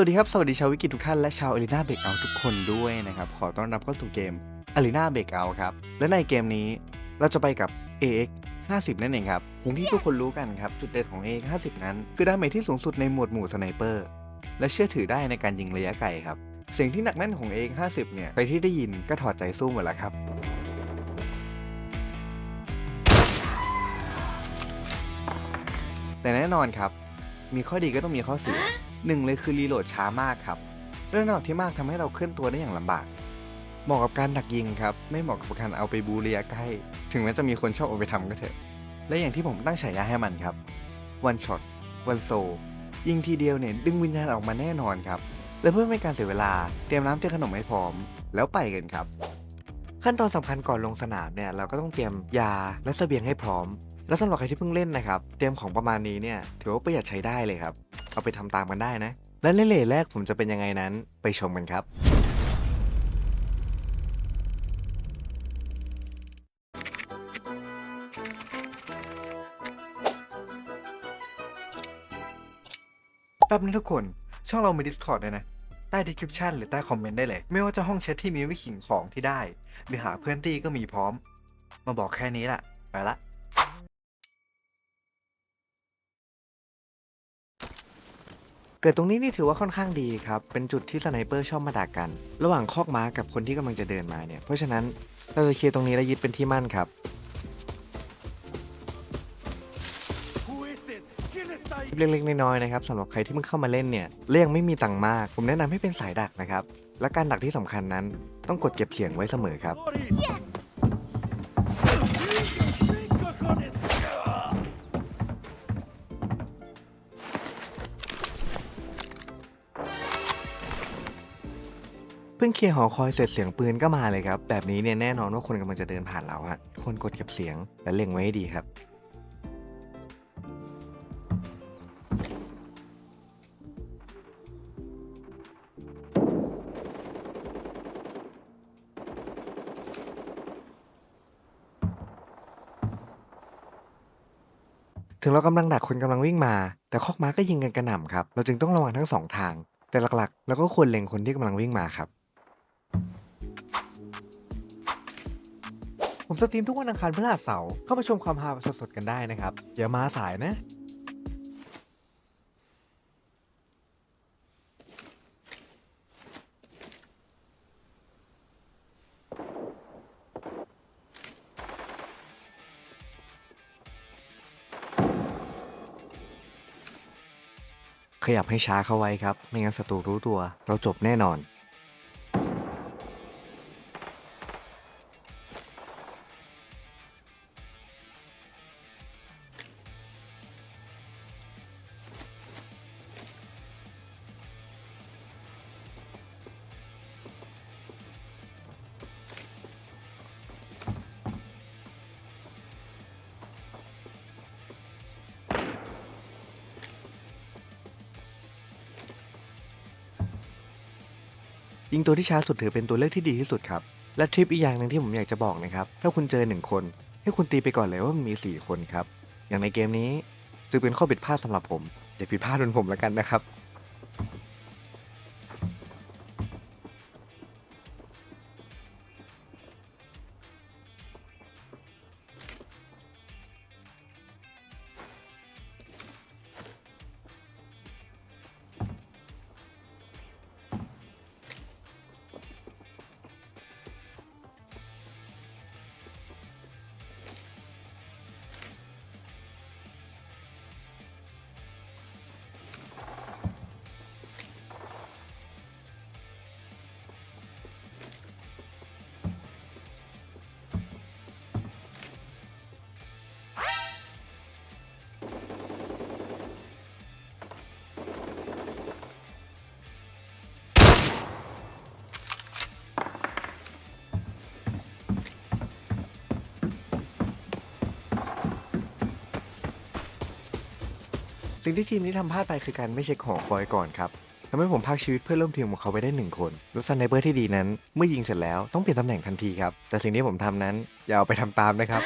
สวัสดีครับ สวัสดีชาววิกิทุกท่านและชาวอารีนาเบรกเอาทุกคนด้วยนะครับ ขอต้อนรับเข้าสู่เกมอารีนาเบรกเอาครับ และในเกมนี้เราจะไปกับ AX 50 นั่นเองครับอย่างที่ทุกคนรู้กันครับ จุดเด่นของ AX 50 นั้น คือดาเมจที่สูงสุดในหมวดหมู่สไนเปอร์และเชื่อถือได้ในการยิงระยะไกลครับ เสียงที่หนักแน่นของ AX 50 เนี่ยใครที่ได้ยินก็ถอดใจสู้หมดแล้วครับแต่แน่นอนครับ มีข้อดีก็ต้องมีข้อเสีย หนึ่งเลยคือรีโหลดช้ามากครับเรื่องหนักที่มากทำให้เราเคลื่อนตัวได้อย่างลำบาก เหมาะกับการดักยิงครับ ไม่เหมาะกับการเอาไปบูระยใกล้ ถึงแม้จะมีคนชอบเอาไปทำก็เถอะ และอย่างที่ผมตั้งฉายาให้มันครับ วันช็อต วันโซ ยิงทีเดียวเนี่ยดึงวิญญาณออกมาแน่นอนครับ และเพื่อไม่ให้การเสียเวลา เตรียมน้ำเตรียมขนมให้พร้อม แล้วไปกันครับ ขั้นตอนสำคัญก่อนลงสนามเนี่ยเราก็ต้องเตรียมยาและเสบียงให้พร้อม แล้วสำหรับใครที่เพิ่งเล่นนะครับเตรียมของประมาณนี้เนี่ยถือว่าประหยัดใช้ได้เลยครับ เอาไปทำตามกันได้นะ และในเลทแรกผมจะเป็นยังไงนั้นไปชมกันครับแป๊บนึงทุกคน ช่องเรามี Discord ด้วยนะ ใต้ description หรือใต้คอมเมนต์ได้เลย ไม่ว่าจะห้องแชทที่มีไว้ขิงของที่ได้ หรือหาเพื่อนตีก็มีพร้อม มาบอกแค่นี้แหละไปละ เกิดตรงนี้นี่ถือว่าค่อนข้างดีครับ เป็นจุดที่สไนเปอร์ชอบมาดักกัน ระหว่างคอกม้ากับคนที่กำลังจะเดินมาเนี่ย เพราะฉะนั้นเราจะเคลียร์ตรงนี้และยึดเป็นที่มั่นครับเล็กๆน้อยๆนะครับสำหรับใครที่เพิ่งเข้ามาเล่นเนี่ยเรียกไม่มีตังค์มาก ผมแนะนำให้เป็นสายดักนะครับ และการดักที่สำคัญนั้น ต้องกดเก็บเสียงไว้เสมอครับเพิ่งเคลียร์หอคอยเสร็จเสียงปืนก็มาเลยครับ แบบนี้เนี่ยแน่นอนว่าคนกำลังจะเดินผ่านเราฮะคนกดเก็บเสียงและเล็งไว้ให้ดีครับ ถึงเรากำลังดักคนกำลังวิ่งมา แต่คอกม้าก็ยิงกันกระหน่ำครับ เราจึงต้องระวังทั้งสองทาง แต่หลักๆเราก็ควรเล็งคนที่กำลังวิ่งมาครับ ผมสตรีมทุกวันอังคารพฤหัสเสาร์เข้ามาชมความฮาสดๆกันได้นะครับอย่ามาสายนะขยับให้ช้าเข้าไว้ครับ ไม่งั้นศัตรูรู้ตัว เราจบแน่นอน ยิงตัวที่ช้าสุดถือเป็นตัวเลือกที่ดีที่สุดครับ และทริปอีกอย่างหนึ่งที่ผมอยากจะบอกนะครับ ถ้าคุณเจอหนึ่งคน ให้คุณตีไปก่อนเลยว่ามันมี 4 คนครับ อย่างในเกมนี้จึงเป็นข้อผิดพลาดสำหรับผมอย่าผิดพลาดบนผมแล้วกันนะครับ สิ่งที่ทีมนี้ทำพลาดไปคือการไม่เช็คหอคอยก่อนครับทำให้ผมพักชีวิตเพื่อนร่วมทีมของเขาไปได้หนึ่งคนและสไนเปอร์ที่ดีนั้น เมื่อยิงเสร็จแล้วต้องเปลี่ยนตำแหน่งทันทีครับ แต่สิ่งที่ผมทำนั้นอย่าเอาไปทำตามนะครับ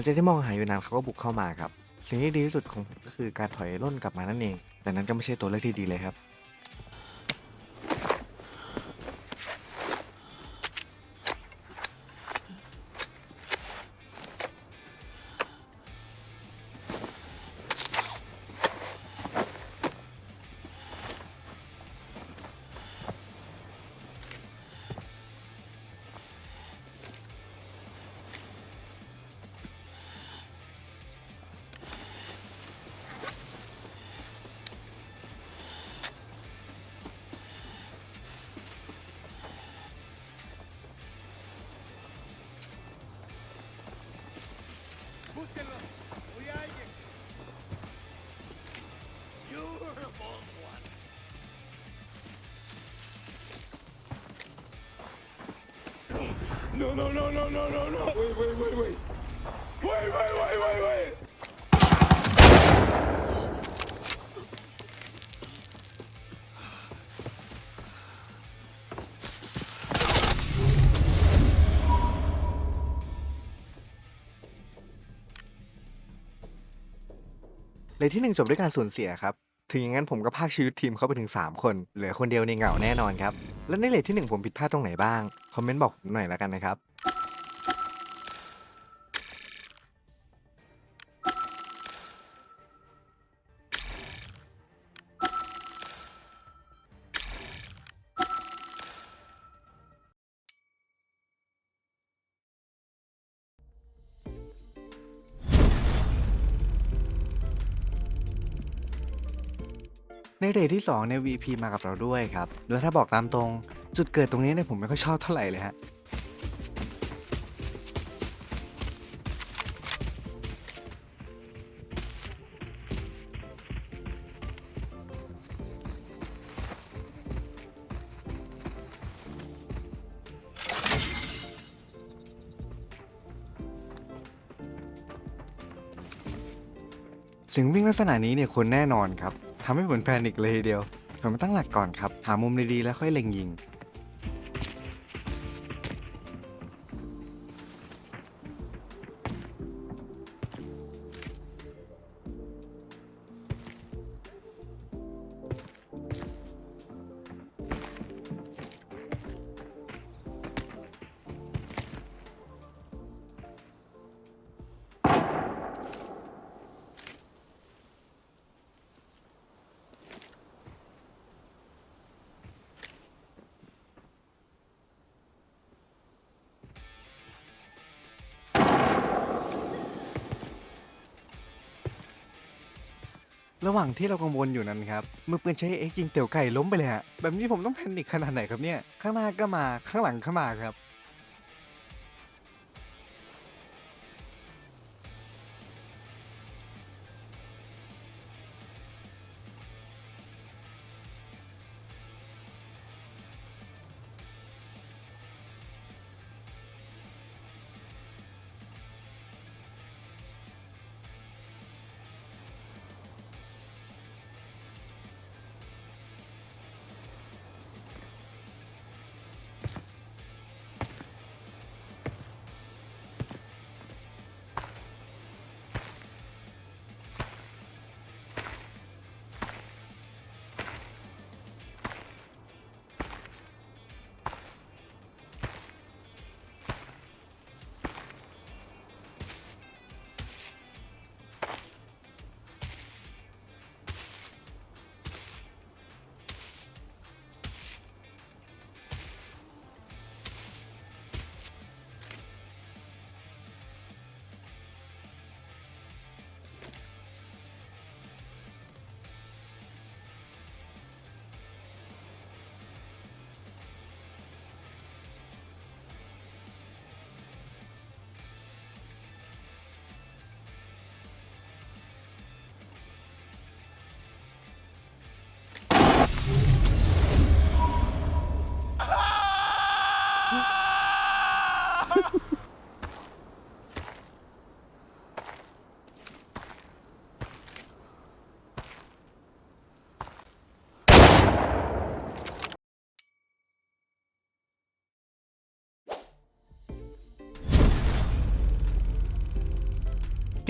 ลังจากที่มองหาอยู่นานเขาก็บุกเข้ามาครับ สิ่งที่ดีที่สุดของผมก็คือการถอยร่นกลับมานั่นเอง แต่นั้นก็ไม่ใช่ตัวเลือกที่ดีเลยครับ No, no, no, no, no, no, no. Wait, wait, wait, wait. Wait, wait, wait, wait, wait. เลยที่หนึ่งจบด้วยการสูญเสียครับ ถึงอย่างนั้นผมก็พากชีวิตทีมเขาไปถึง 3 คน เหลือคนเดียวในเหงาแน่นอนครับ แล้วในเลทที่ 1 ผมผิดพลาดตรงไหนบ้าง คอมเมนต์บอกผมหน่อยแล้วกันนะครับ เรทที่2เนี่ย VP มากับเราด้วยครับ แล้วถ้าบอกตามตรง จุดเกิดตรงนี้เนี่ยผมไม่ค่อยชอบเท่าไหร่เลยฮะเสียงวิ่งลักษณะนี้เนี่ยคนแน่นอนครับ ทำให้ผมแพนิกเลยทีเดียวผมมาตั้งหลักก่อนครับ หามุมดีๆแล้วค่อยเล็งยิง ระหว่างที่เรากังวลอยู่นั้นครับมือปืนใช้เอ็กยิงเตี่ยวไก่ล้มไปเลยฮะแบบนี้ผมต้องแพนิคขนาดไหนครับเนี่ยข้างหน้าก็มาข้างหลังก็มาครับ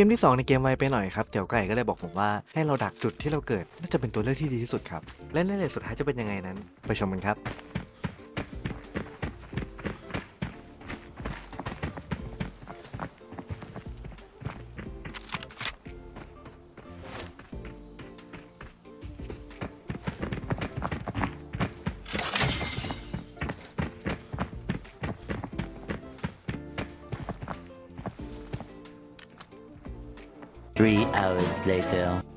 กมที่ 2 ในเกมไวไปหน่อยครับเดี๋ยวไก่ก็เลยบอกผมว่าให้เราดักจุดที่เราเกิดน่าจะเป็นตัวเลือกที่ดีที่สุดครับและในเลนสุดท้ายจะเป็นยังไงนั้น ไปชมกันครับ later.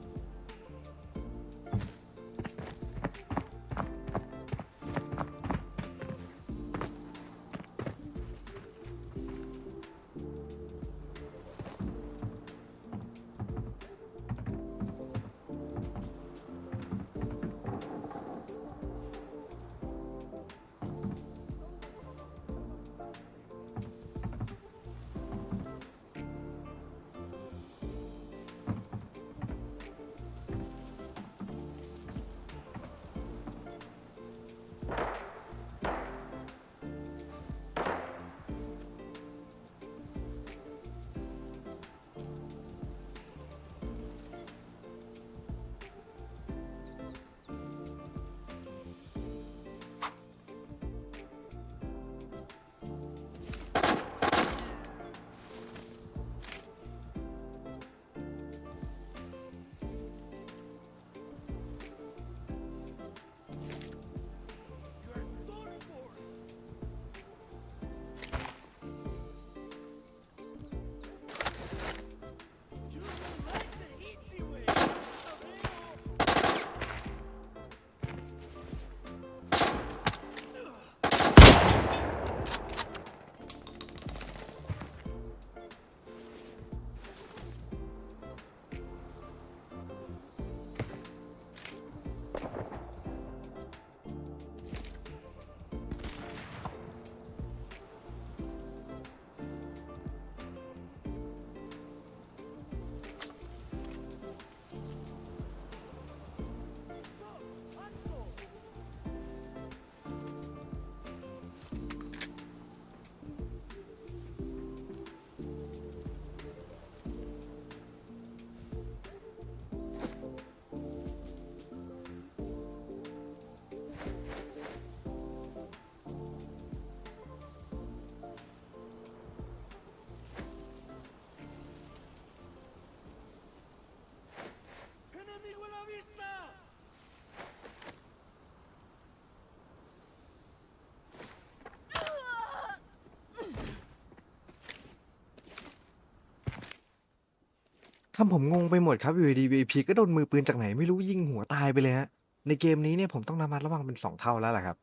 ทำผมงงไปหมดครับ อยู่ดี VIP ก็โดนมือปืนจากไหนไม่รู้ยิงหัวตายไปเลยฮะในเกมนี้เนี่ยผมต้องระมัดระวังเป็นสองเท่าแล้วล่ะครับ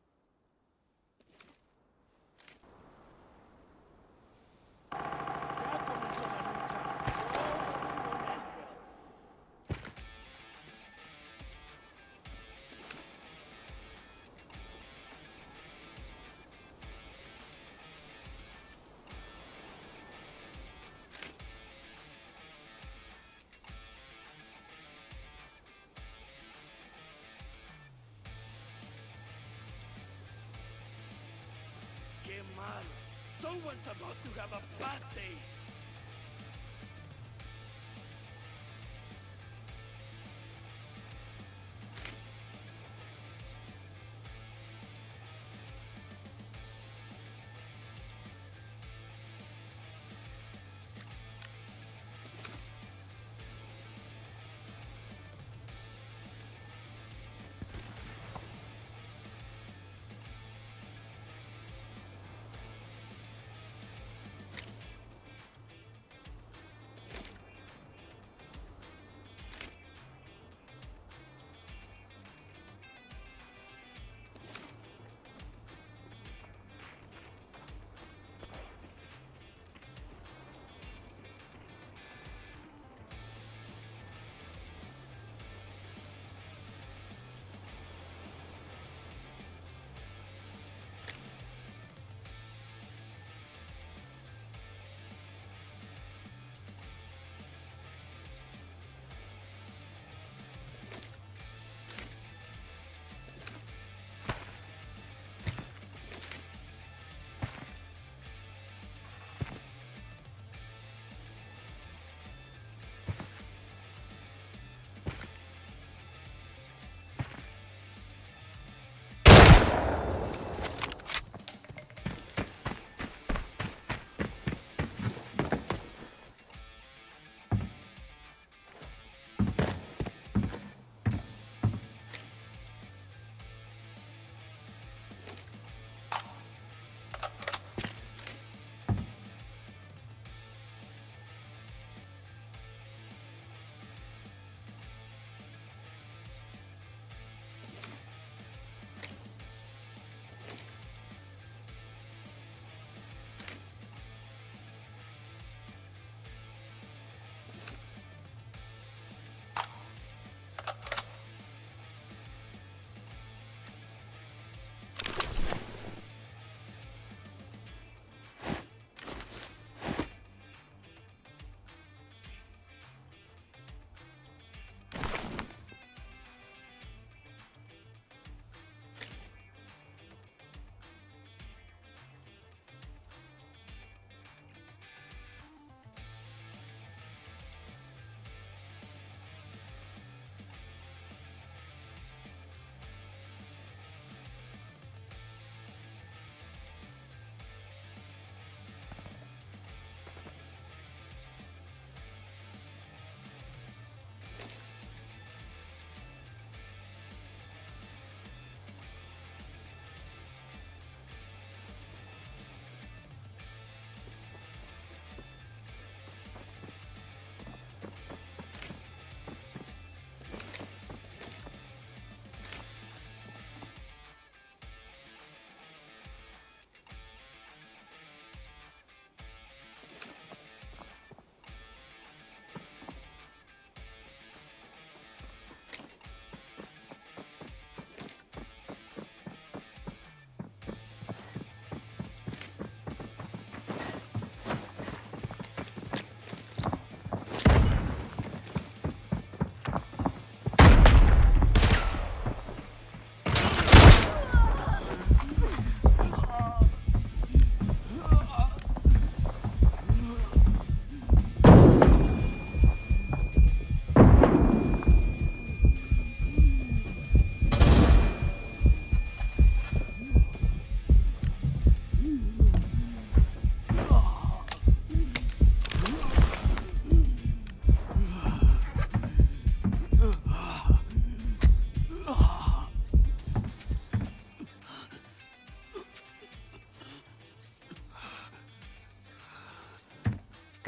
Someone's about to have a bad day.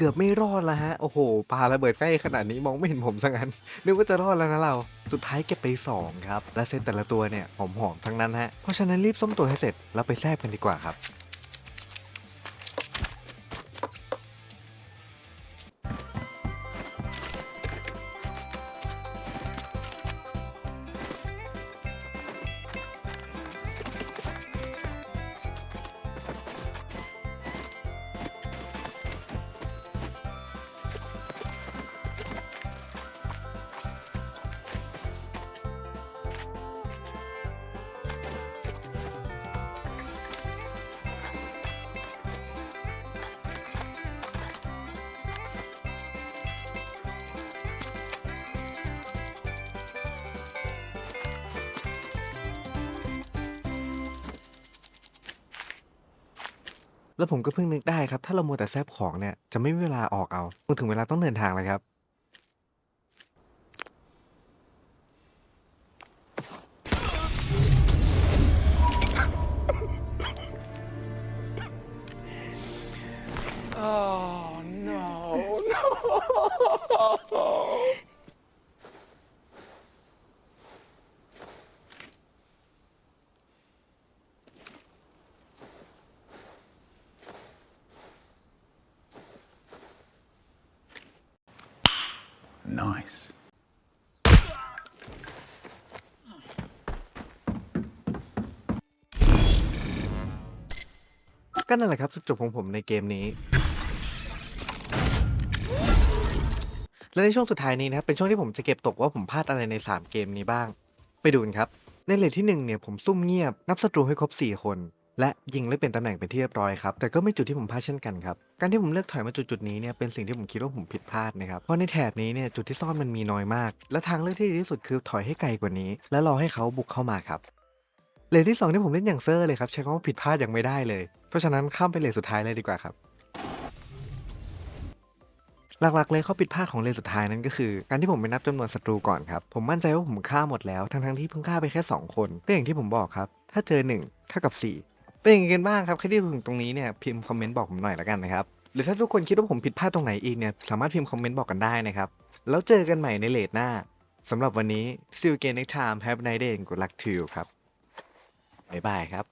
กือบไม่รอดแล้วฮะ โอ้โหปาระเบิดใกล้ขนาดนี้มองไม่เห็นผมซะงั้น นึกว่าจะรอดแล้วนะเรา สุดท้ายเก็บไป 2 ครับ และเซตแต่ละตัวเนี่ยหอมๆทั้งนั้นฮะ เพราะฉะนั้นรีบส้มตัวให้เสร็จแล้วไปแทรกกันดีกว่าครับ แล้วผมก็เพิ่งนึกได้ครับ ถ้าเรามัวแต่แซบของเนี่ย จะไม่มีเวลาออกเอา ถึงเวลาต้องเดินทางเลยครับ Nice. ก็นั่นแหละครับจุดจบของผมในเกมนี้ และในช่วงสุดท้ายนี้นะครับเป็นช่วงที่ผมจะเก็บตกว่าผมพลาดอะไรใน 3 เกมนี้บ้าง ไปดูกันครับ ในเลทที่ 1 เนี่ยผมซุ่มเงียบนับศัตรูให้ครบ 4 คน และยิงและเป็นตำแหน่งเป็นที่เรียบร้อยครับ แต่ก็ไม่จุดที่ผมพลาดเช่นกันครับ การที่ผมเลือกถอยมาจุดจุดนี้เนี่ยเป็นสิ่งที่ผมคิดว่าผมผิดพลาดนะครับ เพราะในแถบนี้เนี่ยจุดที่ซ่อนมันมีน้อยมาก และทางเลือกที่ดีที่สุดคือถอยให้ไกลกว่านี้ และรอให้เขาบุกเข้ามาครับเลทที่สองที่ผมเล่นอย่างเซอร์เลยครับใช้คำว่าผิดพลาดอย่างไม่ได้เลย เพราะฉะนั้นข้ามไปเลทสุดท้ายเลยดีกว่าครับหลักๆ เลยข้อผิดพลาดของเลนสุดท้ายนั้นก็คือ การที่ผมไปนับจำนวนศัตรูก่อนครับ ผมมั่นใจว่าผมฆ่าหมดแล้ว ทั้งๆที่เพิ่งฆ่าไปแค่ 2 คนก็อย่างที่ผมบอกครับ ถ้าเจอ 1 เท่ากับ 4 เป็นยังไงกันบ้างครับใครที่ดูถึงตรงนี้เนี่ยพิมพ์คอมเมนต์บอกผมหน่อยละกันนะครับหรือถ้าทุกคนคิดว่าผมผิดพลาดตรงไหนอีกเนี่ยสามารถพิมพ์คอมเมนต์บอกกันได้นะครับแล้วเจอกันใหม่ในเลทหน้าสำหรับวันนี้ see you again next time have a nice day and good luck to you ครับบ๊ายบายครับ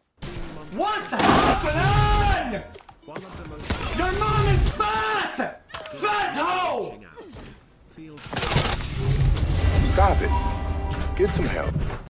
What's happening? Your mom is fat! Fat hoe! Stop it. Get some help.